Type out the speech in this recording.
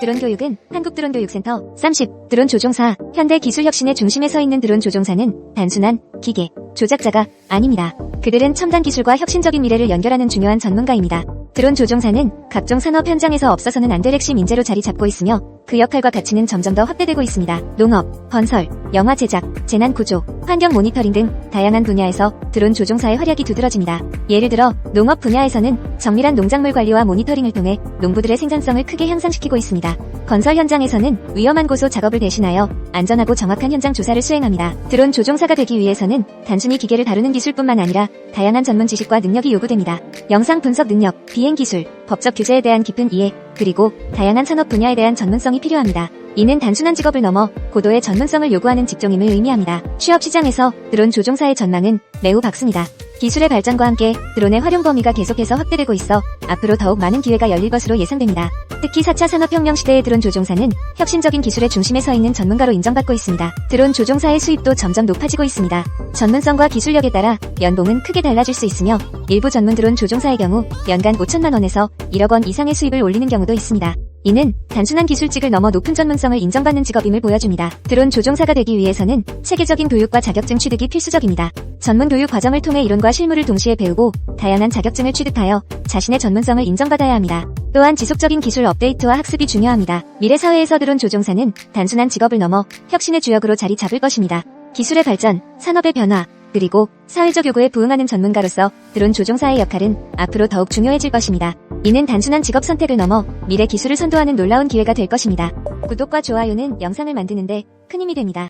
드론 교육은 한국 드론 교육센터 30. 드론 조종사 현대 기술 혁신의 중심에 서 있는 드론 조종사는 단순한 기계 조작자가 아닙니다. 그들은 첨단 기술과 혁신적인 미래를 연결하는 중요한 전문가입니다. 드론 조종사는 각종 산업 현장에서 없어서는 안 될 핵심 인재로 자리 잡고 있으며 그 역할과 가치는 점점 더 확대되고 있습니다. 농업, 건설, 영화 제작, 재난 구조, 환경 모니터링 등 다양한 분야에서 드론 조종사의 활약이 두드러집니다. 예를 들어 농업 분야에서는 정밀한 농작물 관리와 모니터링을 통해 농부들의 생산성을 크게 향상시키고 있습니다. 건설 현장에서는 위험한 고소 작업을 대신하여 안전하고 정확한 현장 조사를 수행합니다. 드론 조종사가 되기 위해서는 단순히 기계를 다루는 기술뿐만 아니라 다양한 전문 지식과 능력이 요구됩니다. 영상 분석 능력, 비행 기술, 법적 규제에 대한 깊은 이해, 그리고 다양한 산업 분야에 대한 전문성이 필요합니다. 이는 단순한 직업을 넘어 고도의 전문성을 요구하는 직종임을 의미합니다. 취업 시장에서 드론 조종사의 전망은 매우 밝습니다. 기술의 발전과 함께 드론의 활용 범위가 계속해서 확대되고 있어 앞으로 더욱 많은 기회가 열릴 것으로 예상됩니다. 특히 4차 산업혁명 시대의 드론 조종사는 혁신적인 기술의 중심에 서 있는 전문가로 인정받고 있습니다. 드론 조종사의 수입도 점점 높아지고 있습니다. 전문성과 기술력에 따라 연봉은 크게 달라질 수 있으며 일부 전문 드론 조종사의 경우 연간 5천만 원에서 1억 원 이상의 수입을 올리는 경우도 있습니다. 이는 단순한 기술직을 넘어 높은 전문성을 인정받는 직업임을 보여줍니다. 드론 조종사가 되기 위해서는 체계적인 교육과 자격증 취득이 필수적입니다. 전문 교육 과정을 통해 이론과 실무를 동시에 배우고 다양한 자격증을 취득하여 자신의 전문성을 인정받아야 합니다. 또한 지속적인 기술 업데이트와 학습이 중요합니다. 미래 사회에서 드론 조종사는 단순한 직업을 넘어 혁신의 주역으로 자리 잡을 것입니다. 기술의 발전, 산업의 변화, 그리고 사회적 요구에 부응하는 전문가로서 드론 조종사의 역할은 앞으로 더욱 중요해질 것입니다. 이는 단순한 직업 선택을 넘어 미래 기술을 선도하는 놀라운 기회가 될 것입니다. 구독과 좋아요는 영상을 만드는데 큰 힘이 됩니다.